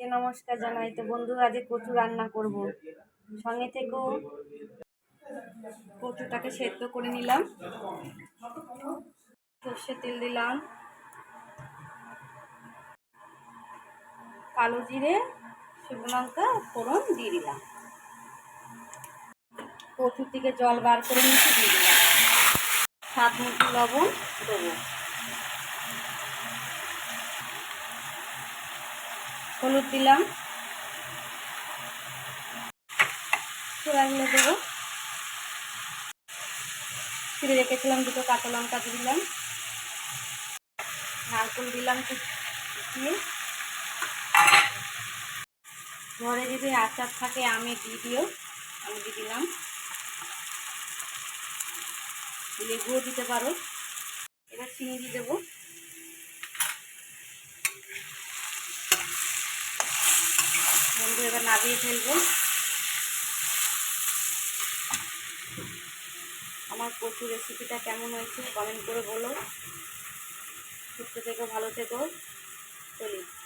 কে নমস্কার জানাই। তো বন্ধু, আজ কচু রান্না করব। সঙ্গে থেকেও কচুটাকে সেদ্ধ করে নিলাম। সর্ষে তেল দিলাম। কালো জিরে, শুকনো লঙ্কা, ফোড়ন দিয়ে দিলাম। কচুর থেকে জল বার করে নিচে দিয়ে দিলাম। সাত মুঠি লবণ দেবো। হলুদ দিলাম। চূড়াগুলো দেবো। ছিঁড়ে রেখেছিলাম দুটো কাঁচা লঙ্কা দিলাম। নারকেল দিলাম ঘরে যদি আচার থাকে, আমি দিয়ে দিও। আমি দিয়ে দিলাম। লেবুও দিতে পারো। এবার চিনি দিয়ে দেবো। বন্ধু, এবার নামিয়ে ফেলব। আমার কচু রেসিপিটা কেমন হয়েছে কমেন্ট করে বলো। সুস্থ থেকো, ভালো থেকো। চলি।